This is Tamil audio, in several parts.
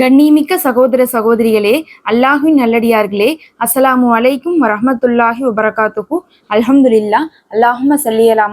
கண்ணிமிக்க சகோதர சகோதரிகளே அல்லாஹ்வின் நல்லடியார்களே அஸ்ஸலாமு அலைக்கும் வரஹமத்துல்லாஹி வபரகாத்துஹு. அல்ஹம்துலில்லா அல்லாஹும சல்லி அலா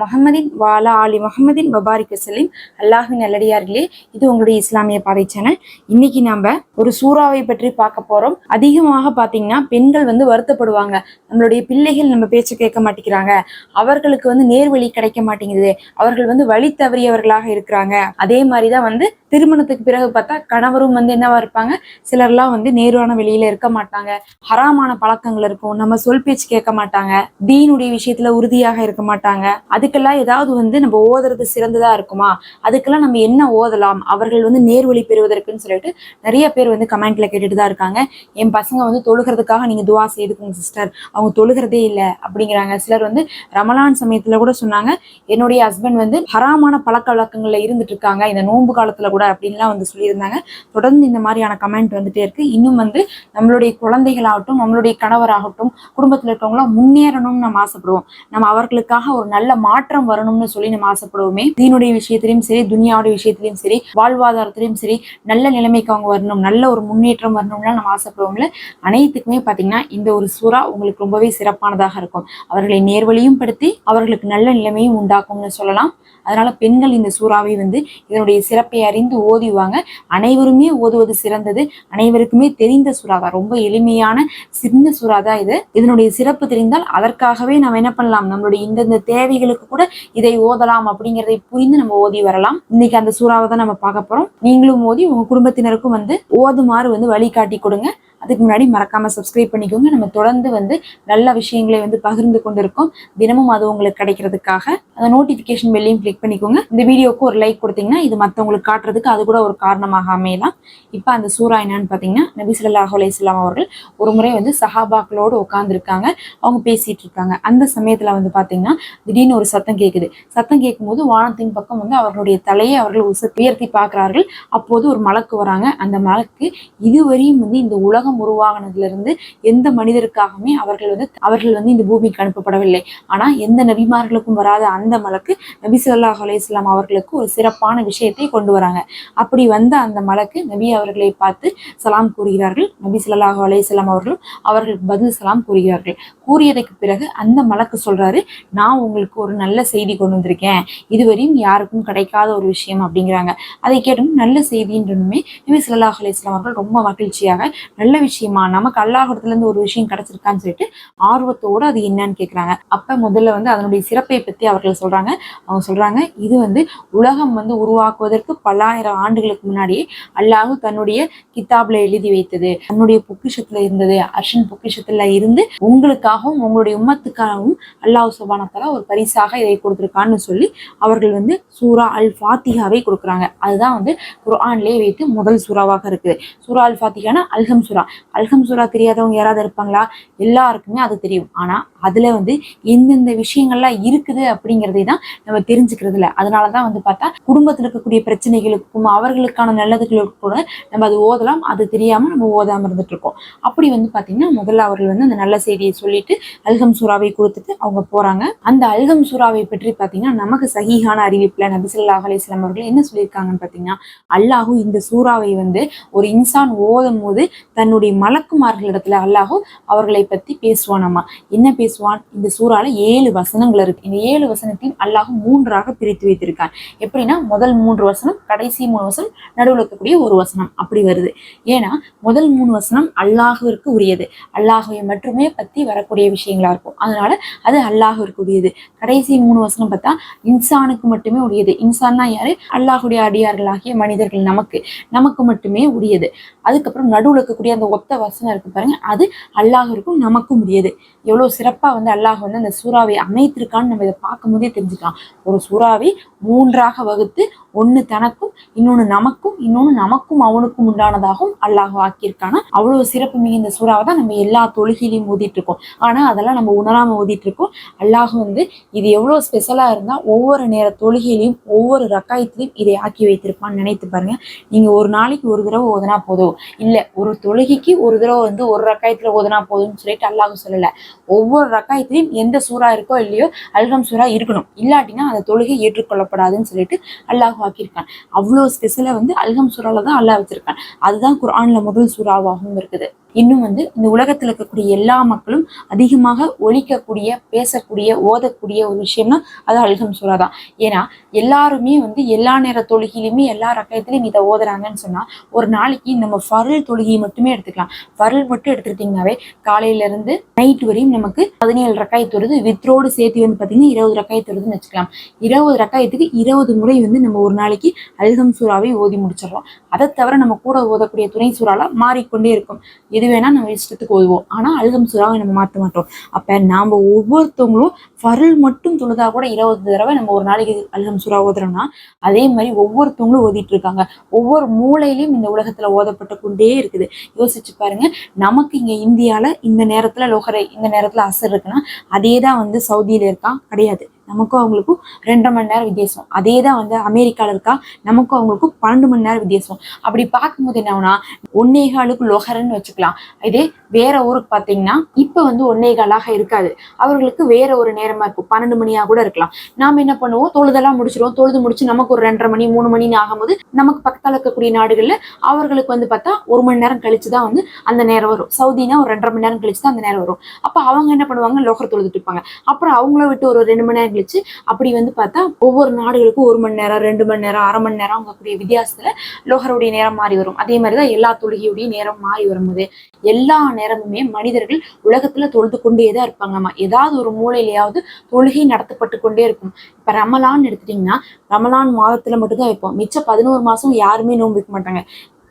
வாலா ஆலி முகமதின் பபாரிக்கு வசலிம் அல்லாஹின் நல்லடியார்களே இது உங்களுடைய இஸ்லாமிய பாதை சேனல் இன்னைக்கு நாம ஒரு சூறாவை பற்றி பார்க்க போறோம். அதிகமாக பார்த்தீங்கன்னா பெண்கள் வந்து வருத்தப்படுவாங்க. நம்மளுடைய பிள்ளைகள் நம்ம பேச்சு கேட்க மாட்டேங்கிறாங்க. அவர்களுக்கு வந்து நேர்வழி கிடைக்க மாட்டேங்குது. அவர்கள் வந்து வழி தவறியவர்களாக இருக்கிறாங்க. அதே மாதிரிதான் வந்து திருமணத்துக்கு பிறகு பார்த்தா கணவரும் வந்து என்னவா இருப்பாங்க? சிலர்லாம் வந்து நேருவான வெளியில இருக்க மாட்டாங்க. ஹராமான பழக்கங்கள் இருக்கும். நம்ம சொல் பேச்சு கேட்க மாட்டாங்க. தீனுடைய விஷயத்துல உறுதியாக இருக்க மாட்டாங்க. அதுக்கெல்லாம் ஏதாவது வந்து நம்ம ஓதுறது சிறந்ததா இருக்குமா? அதுக்கெல்லாம் நம்ம என்ன ஓதலாம்? அவர்கள் வந்து நேர்வழி பெறுவதற்குன்னு சொல்லிட்டு நிறைய பேர் வந்து கமெண்ட்ல கேட்டுட்டு தான் இருக்காங்க. என் பசங்க வந்து தொழுகிறதுக்காக நீங்க துவா செய்துக்கோங்க சிஸ்டர் அவங்க தொழுகிறதே இல்லை அப்படிங்கிறாங்க. சிலர் வந்து ரமலான் சமயத்துல கூட சொன்னாங்க என்னுடைய ஹஸ்பண்ட் வந்து ஹராமான பழக்க வழக்கங்கள்ல இருந்துட்டு இருக்காங்க. இந்த நோன்பு காலத்துல கூட அப்படின்லாம் வந்து சொல்லியிருந்தாங்க. தொடர்ந்து இந்த மாதிரியான கமெண்ட் வந்துட்டே இருக்கு. இன்னும் வந்து நம்மளுடைய குழந்தைகளாகட்டும் நம்மளுடைய கணவராகட்டும் குடும்பத்தில் இருக்கவங்களாம் முன்னேறணும்னு நம்ம ஆசைப்படுவோம். நம்ம அவர்களுக்காக ஒரு நல்ல மாற்றம் வரணும்னு சொல்லி நம்ம ஆசைப்படுவோமே. தீனுடைய விஷயத்திலையும் சரி துனியாவுடைய விஷயத்திலையும் சரி வாழ்வாதாரத்திலையும் சரி நல்ல நிலைமைக்கு அவங்க வரணும் நல்ல ஒரு முன்னேற்றம் வரணும்னா நம்ம ஆசைப்படுவோம்ல. அனைத்துக்குமே பார்த்தீங்கன்னா இந்த ஒரு சூறா உங்களுக்கு ரொம்பவே சிறப்பானதாக இருக்கும். அவர்களை நேர்வழியும் படுத்தி அவர்களுக்கு நல்ல நிலைமையும் உண்டாக்கும்னு சொல்லலாம். அதனால பெண்கள் இந்த சூறாவை வந்து இதனுடைய சிறப்பை அறிந்து ஓதிவாங்க. அனைவருமே ஓதுவது சிறந்தது. அனைவருக்குமே தெரிந்த சுறாதா ரொம்ப எளிமையான சின்ன சுறாதா தான் இது. இதனுடைய சிறப்பு தெரிந்தால் அதற்காகவே நம்ம என்ன பண்ணலாம்? நம்மளுடைய இந்தந்த தேவைகளுக்கு கூட இதை ஓதலாம் அப்படிங்கிறதை புரிந்து நம்ம ஓதி வரலாம். இன்னைக்கு அந்த சூறாவை தான் நம்ம பார்க்க போறோம். நீங்களும் ஓதி உங்க குடும்பத்தினருக்கும் வந்து ஓதுமாறு வந்து வழிகாட்டி கொடுங்க. அதுக்கு முன்னாடி மறக்காமல் சப்ஸ்கிரைப் பண்ணிக்கோங்க. நம்ம தொடர்ந்து வந்து நல்ல விஷயங்களை வந்து பகிர்ந்து கொண்டிருக்கோம். தினமும் அது உங்களுக்கு கிடைக்கிறதுக்காக. அந்த நோட்டிஃபிகேஷன் பெல்லையும் கிளிக் பண்ணிக்கோங்க. இந்த வீடியோக்கு ஒரு லைக் கொடுத்தீங்கன்னா இது மற்றவங்களுக்கு காட்டுறதுக்கு அது கூட ஒரு காரணமாக அமையலாம். இப்போ அந்த சூறா என்னன்னு பார்த்தீங்கன்னா நபி சொல்லாஹ் அலைஹி அவர்கள் ஒரு முறை வந்து சஹாபாக்களோடு உட்காந்துருக்காங்க அவங்க பேசிகிட்டு இருக்காங்க. அந்த சமயத்தில் வந்து பார்த்தீங்கன்னா திடீர்னு ஒரு சத்தம் கேட்குது சத்தம் கேட்கும்போது வானத்தின் பக்கம் வந்து அவர்களுடைய தலையை அவர்கள் உச உயர்த்தி பார்க்குறார்கள். அப்போது ஒரு மலக்கு வராங்க. அந்த மலக்கு இதுவரையும் வந்து இந்த உலகம் உலகம் உருவாகினதுலேருந்து எந்த மனிதருக்காகவுமே அவர்கள் வந்து அவர்கள் வந்து இந்த பூமிக்கு அனுப்பப்படவில்லை. ஆனா எந்த நபிமார்களுக்கும் வராத அந்த மலக்கு நபி ஸல்லல்லாஹு அலையாம் அவர்களுக்கு ஒரு சிறப்பான விஷயத்தை கொண்டு வராங்க. அப்படி வந்த அந்த மலக்கு நபி அவர்களை பார்த்து சலாம் கூறுகிறார்கள். நபி சொல்லாஹு அலைஹி வஸல்லம் அவர்கள் அவர்களுக்கு பதில் சலாம் கூறுகிறார்கள். கூறியதற்கு பிறகு அந்த மலக்கு சொல்றாரு நான் உங்களுக்கு ஒரு நல்ல செய்தி கொண்டு வந்திருக்கேன். இதுவரையும் யாருக்கும் கிடைக்காத ஒரு விஷயம் அப்படிங்கிறாங்க. அதை கேட்டும் நல்ல செய்தின்றனுமே நபி ஸல்லல்லாஹு அலைஹி அவர்கள் ரொம்ப மகிழ்ச்சியாக நல்ல விஷயமா? நமக்கு அல்லாஹிடத்துல இருந்து ஒரு விஷயம் கிடைச்சிருக்கான்னு சொல்லிட்டு ஆர்வத்தோட அது என்னன்னு கேட்குறாங்க அப்ப முதல்ல வந்து அதனுடைய சிறப்பை பத்தி அவர்கள் சொல்றாங்க. அவங்க சொல்றாங்க இது வந்து உலகம் வந்து உருவாக்குவதற்கு பல்லாயிரம் ஆண்டுகளுக்கு முன்னாடியே அல்லாஹ் தன்னுடைய கிதாப்ல எழுதி வைத்தது. தன்னுடைய பொக்கிஷத்துல இருந்தது அர்ஷன் பொக்கிஷத்துல இருந்து உங்களுக்காகவும் உங்களுடைய உம்மத்துக்காகவும் அல்லாஹ் சுபானத்தால ஒரு பரிசாக இதை கொடுத்துருக்கான்னு சொல்லி அவர்கள் வந்து சூரா அல் ஃபாத்திகாவை கொடுக்குறாங்க. அதுதான் வந்து குர்ஆன்லேயே வைத்து முதல் சூறாவாக இருக்குது. சூரா அல் ஃபாத்திகானா அல்ஹம் சூரா அல்ஹம் சூரா தெரியாதவங்க யாராவது இருப்பாங்களா? எல்லாருக்குமே அது தெரியும். ஆனால் அதில் வந்து எந்தெந்த விஷயங்கள்லாம் இருக்குது அப்படிங்கிறதை தான் நம்ம தெரிஞ்சுக்கிறது இல்லை அதனாலதான் வந்து பார்த்தா குடும்பத்தில் இருக்கக்கூடிய பிரச்சனைகளுக்கும் அவர்களுக்கான நல்லதுகளுக்கும் கூட நம்ம அது ஓதலாம். அது தெரியாமல் நம்ம ஓதாமல் இருந்துட்டு இருக்கோம். அப்படி வந்து பார்த்தீங்கன்னா முதல்ல அவர்கள் வந்து அந்த நல்ல செய்தியை சொல்லிட்டு அல்கம் சூறாவை கொடுத்துட்டு அவங்க போகிறாங்க அந்த அல்கம் சூறாவை பற்றி பார்த்தீங்கன்னா நமக்கு சகிஹான அறிவிப்பில் நபிசல்லாஹ் அலிஸ்லாம் அவர்கள் என்ன சொல்லியிருக்காங்கன்னு பார்த்தீங்கன்னா அல்லாஹூ இந்த சூறாவை வந்து ஒரு இன்சான் ஓதும் போது தன்னுடைய மலக்குமார்களிடத்துல அல்லாஹு அவர்களை பத்தி பேசுவானாமா என்ன பேசுவான்? இந்த சூறால ஏழு வசனங்கள் இருக்கு. இந்த ஏழு வசனத்தையும் அல்லாஹ் மூன்றாக பிரித்து வைத்திருக்கான். எப்படின்னா முதல் மூன்று வசனம் கடைசி மூணு வசனம் நடுவில் இருக்கக்கூடிய ஒரு வசனம். அப்படி வருது. ஏன்னா முதல் மூணு வசனம் அல்லாஹுவிற்கு உரியது. அல்லாஹுவை மட்டுமே பத்தி வரக்கூடிய விஷயங்களா இருக்கும். அதனால அது அல்லாஹுவிற்கு உரியது. கடைசி மூணு வசனம் பார்த்தா இன்சானுக்கு மட்டுமே உரியது. இன்சான்னா யாரு? அல்லாஹுடைய அடியார்களாகிய மனிதர்கள் நமக்கு. நமக்கு மட்டுமே உரியது. அதுக்கப்புறம் நடுவில் இருக்கக்கூடிய அந்த ஒத்த வசனம் இருக்கு பாருங்க. அது அல்லாஹருக்கும் நமக்கும் உரியது. எவ்வளவு சிறப்பா வந்து அல்லாஹ் வந்து அந்த சூறாவை அமைத்திருக்கான்னு நம்ம இதை பார்க்கும்போதே தெரிஞ்சுக்கலாம். ஒரு சூறாவை மூன்றாக வகுத்து ஒன்று தனக்கும் இன்னொன்று நமக்கும் இன்னொன்று நமக்கும் அவனுக்கும் உண்டானதாகவும் அல்லாஹ் ஆக்கியிருக்கான. அவ்வளவு சிறப்பு மிகுந்த சூறாவை தான் நம்ம எல்லா தொழுகையிலையும் ஓதிட்டு இருக்கோம் ஆனால் அதெல்லாம் நம்ம உணராமல் ஓதிட்டு இருக்கோம் அல்லாஹ் வந்து இது எவ்வளோ ஸ்பெஷலாக இருந்தால் ஒவ்வொரு நேர தொழுகையிலையும் ஒவ்வொரு ரக்காயத்திலையும் இதை ஆக்கி வைத்திருப்பான்னு நினைத்து பாருங்க. நீங்கள் ஒரு நாளைக்கு ஒரு தடவை ஓதுனா போதும். இல்லை ஒரு தொழுகைக்கு ஒரு தடவை வந்து ஒரு ரக்காயத்தில் ஓதுனா போதும்னு சொல்லிட்டு அல்லாஹ் சொல்லலை. ஒவ்வொரு ரக்காயத்திலையும் எந்த சூறா இருக்கோ இல்லையோ அல்கம் சூறா இருக்கணும். இல்லாட்டினா அந்த தொழுகை ஏற்றுக்கொள்ளப்படாதுன்னு சொல்லிட்டு அல்லாஹ் ஆக்கியிருக்கான் அவ்வளோ ஸ்பெஷலாக வந்து அல்கம் சூறால தான் அல்லாஹ் வச்சிருக்கான். அதுதான் குர்ஆன்ல முதல் சூறாவாகவும் இருக்குது. இன்னும் வந்து இந்த உலகத்தில் இருக்கக்கூடிய எல்லா மக்களும் அதிகமாக ஒழிக்கக்கூடிய பேசக்கூடிய ஓதக்கூடிய ஒரு விஷயம்னா அது அல்கம் சூறா தான். ஏன்னா எல்லாருமே வந்து எல்லா நேர தொழுகையிலுமே எல்லா ரக்கயத்திலையும் இதை ஓதுறாங்கன்னு சொன்னா ஒரு நாளைக்கு நம்ம ஃபருள் தொழுகையை மட்டுமே எடுத்துக்கலாம். ஃபருள் மட்டும் எடுத்துக்கிட்டிங்கனாவே காலையில இருந்து நைட் வரையும் நமக்கு பதினேழு ரக்காயத்து வருது வித்ரோடு சேர்த்து வந்து பாத்தீங்கன்னா இருபது ரக்காயத்து வருதுன்னு வச்சுக்கலாம். இருபது ரக்காயத்துக்கு இருபது முறை வந்து நம்ம ஒரு நாளைக்கு அல்கம் சூறாவை ஓதி முடிச்சிடறோம். அதை தவிர நம்ம கூட ஓதக்கூடிய துணை சூறாலாம் மாறிக்கொண்டே இருக்கும். எது வேணால் நம்ம இஷ்டத்துக்கு ஓதுவோம். ஆனால் அல்கம் சுறாவை நம்ம மாற்ற மாட்டோம். அப்போ நாம் ஒவ்வொருத்தவங்களும் ஃபருள் மட்டும் தொழுதா கூட இருபது தடவை நம்ம ஒரு நாளைக்கு அல்ஹம் சுறா ஓதுறோம்னா அதே மாதிரி ஒவ்வொருத்தவங்களும் ஓதிட்டு இருக்காங்க. ஒவ்வொரு மூளையிலையும் இந்த உலகத்துல ஓதப்பட்டு கொண்டே இருக்குது. யோசிச்சு பாருங்க நமக்கு இங்க இந்தியால இந்த நேரத்துல லோகரை இந்த நேரத்துல அசர் இருக்குன்னா அதே தான் வந்து சவுதியில இருக்கான் கிடையாது. நமக்கும் அவங்களுக்கும் ரெண்டரை மணி நேரம் வித்தியாசம். அதே தான் வந்து அமெரிக்காவில் இருக்கா நமக்கும் அவங்களுக்கும் பன்னெண்டு மணி நேரம் வித்தியாசம். அப்படி பார்க்கும்போது என்ன ஆகுனா ஒன்னே காலுக்கு லொஹரன்னு வச்சுக்கலாம். இதே வேற ஊருக்கு பார்த்தீங்கன்னா இப்போ வந்து ஒன்னே காலாக இருக்காது. அவர்களுக்கு வேற ஒரு நேரமா இருக்கும். பன்னெண்டு மணியா கூட இருக்கலாம். நாம என்ன பண்ணுவோம்? தொழுதெல்லாம் முடிச்சிருவோம். தொழுது முடிச்சு நமக்கு ஒரு ரெண்டரை மணி மூணு மணின்னு ஆகும்போது நமக்கு பக்கத்தில் இருக்கக்கூடிய நாடுகளில் அவர்களுக்கு வந்து பார்த்தா ஒரு மணி நேரம் கழிச்சு தான் வந்து அந்த நேரம் வரும். சவுதினா ஒரு ரெண்டரை மணி நேரம் கழிச்சு தான் அந்த நேரம் வரும். அப்போ அவங்க என்ன பண்ணுவாங்க? லோகர் தொழுதுட்டு இருப்பாங்க. அப்புறம் அவங்கள விட்டு ஒரு ரெண்டு மணி நேரம் கழிச்சு அப்படி வந்து பார்த்தா ஒவ்வொரு நாடுகளுக்கும் ஒரு மணி நேரம் ரெண்டு மணி நேரம் அரை மணி நேரம் அவங்களுடைய வித்தியாசத்துல லோகருடைய நேரம் மாறி வரும். அதே மாதிரிதான் எல்லா தொழுகையுடைய நேரம் மாறி வரும்போது எல்லா நேரமுமே மனிதர்கள் உலகத்துல தொழுது கொண்டே தான் இருப்பாங்கம்மா ஏதாவது ஒரு மூலையிலேயாவது தொழுகை நடத்தப்பட்டு கொண்டே இருக்கும். இப்ப ரமலான் எடுத்துட்டீங்கன்னா ரமலான் மாதத்துல மட்டும்தான் வைப்போம். மிச்ச பதினோரு மாசம் யாருமே நோன்பு வைக்க மாட்டாங்க.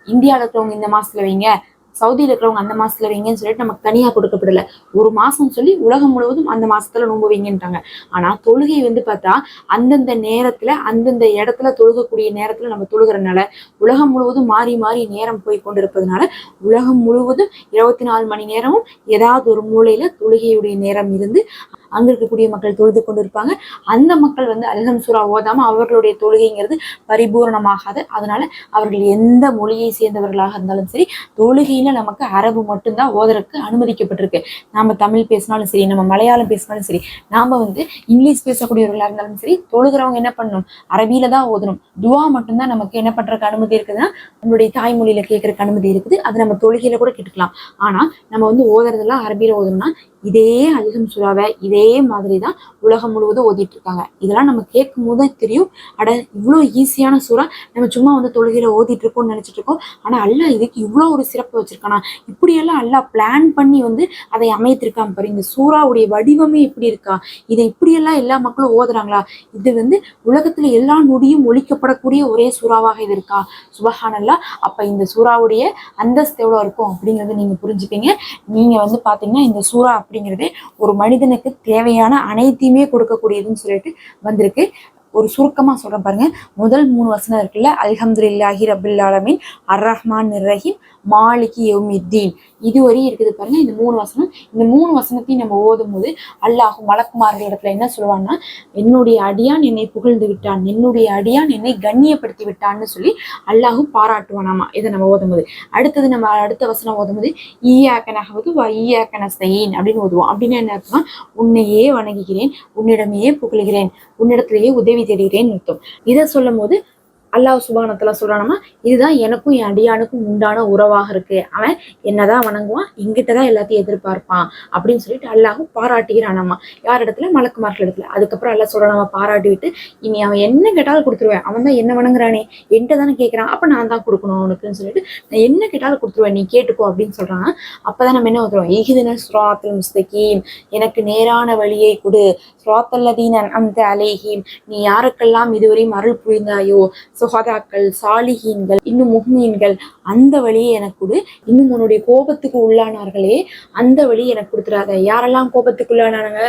இந்தியாவில் இருக்கிறவங்க இந்த மாசத்துல வைங்க சவுதியில் இருக்கிறவங்க அந்த மாசத்துல வைங்கன்னு சொல்லிட்டு நமக்கு தனியா கொடுக்கப்படல. ஒரு மாசம் சொல்லி உலகம் முழுவதும் அந்த மாசத்துல நோன்பு வைங்கன்றாங்க ஆனா தொழுகை வந்து பார்த்தா அந்தந்த நேரத்துல அந்தந்த இடத்துல தொழுகக்கூடிய நேரத்துல நம்ம தொழுகிறனால உலகம் முழுவதும் மாறி மாறி நேரம் போய் கொண்டிருப்பதனால உலகம் முழுவதும் இருபத்தி நாலு மணி நேரமும் ஏதாவது ஒரு மூலையில தொழுகையுடைய நேரம் இருந்து அங்க இருக்கக்கூடிய மக்கள் தொழுது கொண்டிருப்பாங்க. அந்த மக்கள் வந்து அல்ஹம் சூரா ஓதாம அவர்களுடைய தொழுகைங்கிறது பரிபூர்ணமாகாது. அதனால அவர்கள் எந்த மொழியை சேர்ந்தவர்களாக இருந்தாலும் சரி தொழுகையில நமக்கு அரபு மட்டும்தான் ஓதறதுக்கு அனுமதிக்கப்பட்டிருக்கு. நாம தமிழ் பேசினாலும் சரி நம்ம மலையாளம் பேசினாலும் சரி நாம வந்து இங்கிலீஷ் பேசக்கூடியவர்களா இருந்தாலும் சரி தொழுகிறவங்க என்ன பண்ணணும்? அரபியில தான் ஓதணும். துவா மட்டும்தான் நமக்கு என்ன பண்றதுக்கு அனுமதி இருக்குதுன்னா நம்மளுடைய தாய்மொழியில கேட்கறதுக்கு அனுமதி இருக்குது. அது நம்ம தொழுகையில கூட கேட்டுக்கலாம். ஆனா நம்ம வந்து ஓதுறதெல்லாம் அரபியில ஓதணும்னா இதே அல்ஹம் சுறாவை இதே மாதிரி தான் உலகம் முழுவதும் ஓதிட்டு இருக்காங்க இதெல்லாம் நம்ம கேட்கும் போது தெரியும். அட இவ்வளோ ஈஸியான சுறா நம்ம சும்மா வந்து தொழுகையில ஓதிட்டு இருக்கோம்னு நினைச்சிட்டு இருக்கோம் ஆனா அல்லாஹ் இதுக்கு இவ்வளோ ஒரு சிறப்பு வச்சிருக்கானா? இப்படியெல்லாம் அல்லாஹ் பிளான் பண்ணி வந்து அதை அமைத்திருக்கான் பாரு. இந்த சூறாவுடைய வடிவமே இப்படி இருக்கா? இதை இப்படியெல்லாம் எல்லா மக்களும் ஓதுறாங்களா? இது வந்து உலகத்துல எல்லா நொடியும் ஒழிக்கப்படக்கூடிய ஒரே சூறாவாக இது இருக்கா? சுபஹானல்லா. அப்ப இந்த சூறாவுடைய அந்தஸ்து எவ்வளோ இருக்கும் அப்படிங்கிறத நீங்க புரிஞ்சுப்பீங்க. நீங்க வந்து பாத்தீங்கன்னா இந்த சூறா அப்படிங்கிறது ஒரு மனிதனுக்கு தேவையான அனைத்தையுமே கொடுக்கக்கூடியதுன்னு சொல்லிட்டு வந்திருக்கு. ஒரு சுருக்கமா சொல்கிறேன் பாருங்க. முதல் மூணு வசனம் இருக்குல்ல அல்ஹம்துலில்லாஹி ரபில் ஆலமீன் அர் ரஹ்மான் ரஹீம் மாலிகி யௌமித்தீன். இதுவரையும் இருக்குது பாருங்க இந்த மூணு வசனம். இந்த மூணு வசனத்தையும் நம்ம ஓதும் போது அல்லாஹ் மலக்குமார்கள் இடத்துல என்ன சொல்லுவான்னா என்னுடைய அடியான் என்னை புகழ்ந்து விட்டான் என்னுடைய அடியான் என்னை கண்ணியப்படுத்தி விட்டான்னு சொல்லி அல்லாஹும் பாராட்டுவானாமா. இதை நம்ம ஓதும் போது அடுத்தது நம்ம அடுத்த வசனம் ஓதும் போது ஈயாக்க வா வ ஈயாக்க அப்படின்னு ஓதுவோம். அப்படின்னு என்ன அர்த்தம்னா உன்னையே வணங்குகிறேன் உன்னிடமையே புகழுகிறேன் உன்னிடத்திலேயே உதவி தேடுகிறேன் அர்த்தம் இதை சொல்லும் போது அல்லாஹ் சுபானத்தில் சொல்றானமா இதுதான் எனக்கும் என் அடியானுக்கும் உண்டான உறவாக இருக்கு. அவன் என்னதான் வணங்குவான் எங்கிட்ட தான் எல்லாத்தையும் எதிர்பார்ப்பான் அப்படின்னு சொல்லிட்டு அல்லாஹ் பாராட்டுகிறானாமா யார் இடத்துல? மலக்குமார்கள் இடத்துல. அதுக்கப்புறம் அல்லாஹ் சொல்றானாமா பாராட்டி விட்டு இனி அவன் என்ன கேட்டாலும் கொடுத்துருவேன். அவன் தான் என்ன வணங்குறானே? என்கிட்ட தானே கேட்குறான் அப்ப நான் தான் கொடுக்கணும் அவனுக்குன்னு சொல்லிட்டு நான் என்ன கேட்டாலும் கொடுத்துருவேன். நீ கேட்டுக்கோ அப்படின்னு சொல்றாங்க அப்பதான் நம்ம என்ன வந்துடும் ஈகிதின சுராத்துல் முஸ்தகீம். எனக்கு நேரான வழியை கொடு. ஸ்ராத்தல்லதீன் அந்த அலேஹீம். நீ யாருக்கெல்லாம் இதுவரையும் அருள் புரிந்தாயோ சுகாதாக்கள் சாலிகீன்கள் இன்னும் முஹ்மீன்கள் அந்த வழியை எனக்கு கொடு. இன்னும் உன்னுடைய கோபத்துக்கு உள்ளானார்களே அந்த வழி எனக்கு கொடுத்துறாத. யாரெல்லாம் கோபத்துக்கு உள்ளானாங்க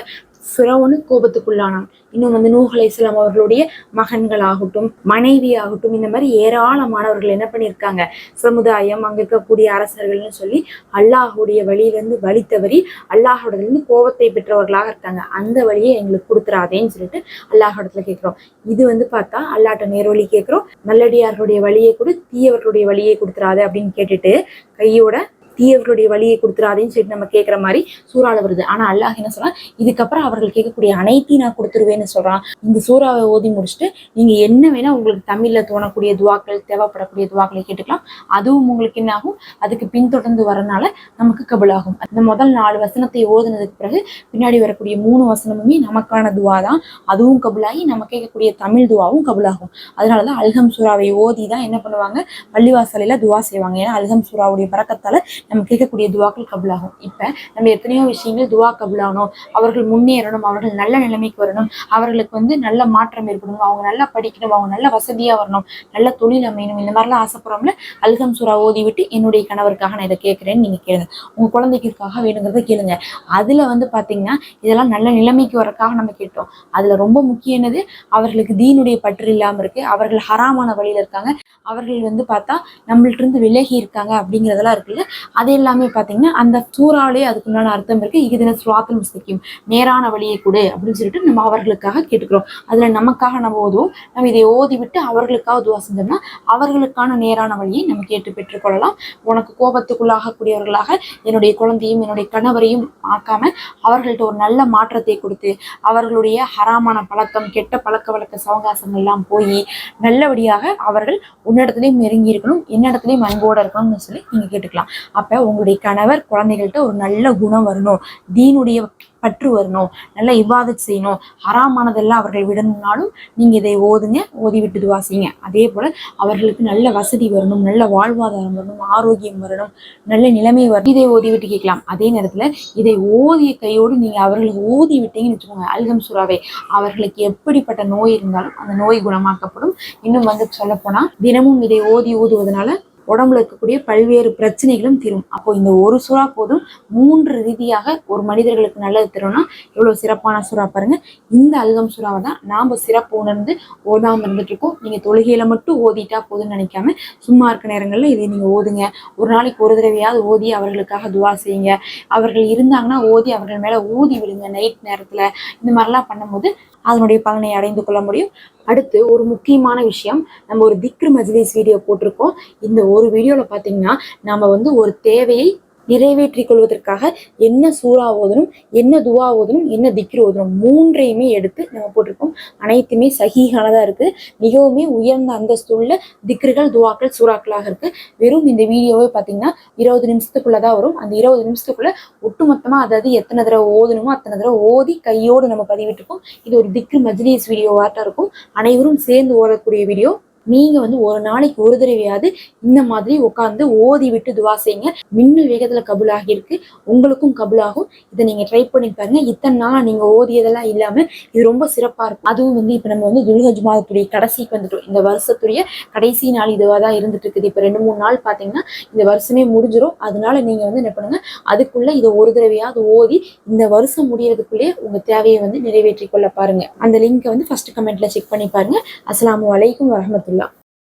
ஃபிரௌனு கோபத்துக்குள்ளானான். இன்னும் வந்து நூஹ் இஸ்லாம் அவர்களுடைய மகன்கள் ஆகட்டும் மனைவி ஆகட்டும் இந்த மாதிரி ஏராளமானவர்கள் என்ன பண்ணியிருக்காங்க? சமுதாயம் அங்க இருக்கக்கூடிய அரசர்கள்னு சொல்லி அல்லாஹுடைய வழியிலிருந்து வழி தவறி அல்லாஹோடதுலேருந்து கோபத்தை பெற்றவர்களாக இருக்காங்க. அந்த வழியை எங்களுக்கு கொடுத்துறாதேன்னு சொல்லிட்டு அல்லாஹோடத்துல கேட்குறோம். இது வந்து பார்த்தா அல்லாட்ட நேர்வழி கேட்குறோம். நல்லடியார்களுடைய வழியை கொடு தீயவர்களுடைய வழியை கொடுத்துறாத அப்படின்னு கேட்டுட்டு கையோட தீயவர்களுடைய வழியை கொடுத்துறாதேன்னு சொல்லிட்டு நம்ம கேட்குற மாதிரி சூறால வருது. ஆனா அல்லாஹ் என்ன சொல்றான்? இதுக்கப்புறம் அவர்கள் கேட்கக்கூடிய அனைத்தையும் நான் கொடுத்துருவேன்னு சொல்றான். இந்த சூறாவை ஓதி முடிச்சுட்டு நீங்க என்ன வேணா உங்களுக்கு தமிழ்ல தோணக்கூடிய துவாக்கள் தேவைப்படக்கூடிய துவாக்களை கேட்டுக்கலாம். அதுவும் உங்களுக்கு என்ன ஆகும்? அதுக்கு பின்தொடர்ந்து வரனால நமக்கு கபுலாகும். அந்த முதல் நாலு வசனத்தை ஓதுனதுக்கு பிறகு பின்னாடி வரக்கூடிய மூணு வசனமுமே நமக்கான துவா தான் அதுவும் கபுலாகி நம்ம கேட்கக்கூடிய தமிழ் துவாவும் கபுலாகும். அதனாலதான் அல்ஹம் சூறாவை ஓதி தான் என்ன பண்ணுவாங்க? பள்ளிவாசலையில துவா செய்வாங்க. ஏன்னா அல்ஹம் சூறாவுடைய பறக்கத்தால நம்ம கேட்கக்கூடிய துவாக்கள் கபுலாகும். இப்போ நம்ம எத்தனையோ விஷயங்கள் துவா கபுலாகணும் அவர்கள் முன்னேறணும் அவர்கள் நல்ல நிலைமைக்கு வரணும் அவர்களுக்கு வந்து நல்ல மாற்றம் ஏற்படணும் அவங்க நல்லா படிக்கணும் அவங்க நல்ல வசதியா வரணும் நல்ல தொழில் அமையணும் இந்த மாதிரிலாம் ஆசைப்படுறோம்ல அல்கம் சூறா ஓதி விட்டு என்னுடைய கணவருக்காக நான் இதை கேட்குறேன்னு நீங்க கேளுங்க. உங்க குழந்தைக்காக வேணுங்கிறத கேளுங்க. அதுல வந்து பாத்தீங்கன்னா இதெல்லாம் நல்ல நிலைமைக்கு வரக்காக நம்ம கேட்டோம். அதுல ரொம்ப முக்கியம் என்னது? அவர்களுக்கு தீனுடைய பற்று இல்லாமல் இருக்கு. அவர்கள் ஹராமான வழியில இருக்காங்க. அவர்கள் வந்து பார்த்தா நம்மள்ட்ட இருந்து விலகி இருக்காங்க அப்படிங்கிறதெல்லாம் இருக்குல்ல? அது எல்லாமே பார்த்தீங்கன்னா அந்த சூறாலே அதுக்குண்டான அர்த்தம் இருக்கு. இது சுவாத்தல் சிக்கும் நேரான வழியை கொடு அப்படின்னு சொல்லிட்டு நம்ம அவர்களுக்காக கேட்டுக்கிறோம். அதில் நமக்காக நம்ம ஓதுவோம். நம்ம இதை ஓதி விட்டு அவர்களுக்காக துவா செஞ்சோம்னா அவர்களுக்கான நேரான வழியை நம்ம கேட்டு பெற்றுக்கொள்ளலாம் உனக்கு கோபத்துக்குள்ளாகக்கூடியவர்களாக என்னுடைய குழந்தையும் என்னுடைய கணவரையும் ஆக்காம அவர்கள்ட்ட ஒரு நல்ல மாற்றத்தை கொடுத்து அவர்களுடைய ஹராமான பழக்கம் கெட்ட பழக்க வழக்க சவகாசங்கள் எல்லாம் போய் நல்லபடியாக அவர்கள் உன்னிடத்துலையும் நெருங்கி இருக்கணும் என்னிடத்துலையும் அன்போடு இருக்கணும்னு சொல்லி நீங்கள் கேட்டுக்கலாம். அப்ப உங்களுடைய கணவர் குழந்தைகள்கிட்ட ஒரு நல்ல குணம் வரணும் தீனுடைய பற்று வரணும் நல்ல இவ்வாதம் செய்யணும் ஹராமானதெல்லாம் அவர்கள் விடணும்னாலும் நீங்கள் இதை ஓதுங்க ஓதி விட்டு செய்யுங்க. அதே போல் அவர்களுக்கு நல்ல வசதி வரணும் நல்ல வாழ்வாதாரம் வரணும் ஆரோக்கியம் வரணும் நல்ல நிலைமை வரணும். இதை ஓதி விட்டு கேட்கலாம். அதே நேரத்தில் இதை ஓதிய கையோடு நீங்கள் அவர்களுக்கு ஓதி விட்டீங்கன்னு வச்சுக்கோங்க அல்கம் சுறாவே. அவர்களுக்கு எப்படிப்பட்ட நோய் இருந்தாலும் அந்த நோய் குணமாக்கப்படும். இன்னும் வந்து சொல்லப்போனால் தினமும் இதை ஓதி ஓதுவதனால உடம்புல இருக்கக்கூடிய பல்வேறு பிரச்சனைகளும் தீரும். அப்போ இந்த ஒரு சுறா போதும். மூன்று ரீதியாக ஒரு மனிதர்களுக்கு நல்லது தரும்னா எவ்வளவு சிறப்பான சுறா பாருங்க. இந்த அல்கம் சுறாவை தான் நாம சிறப்பு உணர்ந்து ஓதாம இருந்துட்டு இருக்கோம் நீங்க தொழுகையில மட்டும் ஓதிட்டா போதும்னு நினைக்காம சும்மா இருக்க நேரங்கள்ல இதை நீங்க ஓதுங்க. ஒரு நாளைக்கு ஒரு தடவையாவது ஓதி அவர்களுக்காக துவா செய்யுங்க. அவர்கள் இருந்தாங்கன்னா ஓதி அவர்கள் மேல ஊதி விடுங்க நைட் நேரத்துல இந்த மாதிரிலாம் பண்ணும்போது அதனுடைய பலனை அடைந்து கொள்ள முடியும். அடுத்து ஒரு முக்கியமான விஷயம். நம்ம ஒரு திக்ரு மஜ்லிஸ் வீடியோ போட்டிருக்கோம். இந்த ஒரு வீடியோவில் பார்த்தீங்கன்னா நம்ம வந்து ஒரு தேவையை நிறைவேற்றிக் கொள்வதற்காக என்ன சூறா ஓதனும் என்ன துவா ஓதனும் என்ன திக்ரு ஓதனும் மூன்றையுமே எடுத்து நம்ம போட்டிருக்கோம். அனைத்துமே சகிகானதாக இருக்கு. மிகவுமே உயர்ந்த அந்தஸ்துள்ள திக்ருகள் துவாக்கள் சூறாக்களாக இருக்கு. வெறும் இந்த வீடியோவே பார்த்தீங்கன்னா இருபது நிமிஷத்துக்குள்ளதான் வரும். அந்த இருபது நிமிஷத்துக்குள்ள ஒட்டுமொத்தமாக அதாவது எத்தனை தடவை ஓதணுமோ அத்தனை தடவை ஓதி கையோடு நம்ம பதிவிட்டிருக்கோம். இது ஒரு திக்ரு மஜ்லிஸ் வார்ட்டாக இருக்கும். அனைவரும் சேர்ந்து ஓதக்கூடிய வீடியோ. நீங்க வந்து ஒரு நாளைக்கு ஒரு தடவையாவது இந்த மாதிரி உட்காந்து ஓதி விட்டு துவா செய்யுங்க. மின்னல் வேகத்துல கபுலாகி இருக்கு. உங்களுக்கும் கபுலாகும். இதை நீங்க ட்ரை பண்ணி பாருங்க. இத்தனை நாள் நீங்க ஓதியதெல்லாம் இல்லாம இது ரொம்ப சிறப்பா இருக்கும். அதுவும் வந்து இப்ப நம்ம வந்து துல்ஹஜ் மாதத்துடைய கடைசிக்கு வந்துட்டோம். இந்த வருஷத்துடைய கடைசி நாள் இதுவாக தான் இருந்துட்டு இருக்குது. இப்ப ரெண்டு மூணு நாள் பாத்தீங்கன்னா இந்த வருஷமே முடிஞ்சிடும் அதனால நீங்க வந்து என்ன பண்ணுங்க அதுக்குள்ள இதை ஒரு தடவையாவது ஓதி இந்த வருஷம் முடியறதுக்குள்ளேயே உங்க தேவையை வந்து நிறைவேற்றி கொள்ள பாருங்க. அந்த லிங்கை வந்து ஃபர்ஸ்ட் கமெண்ட்ல செக் பண்ணி பாருங்க. அஸ்லாம் வலைக்கும் வரஹ்மத்துல்லாஹி சொல்லலாம்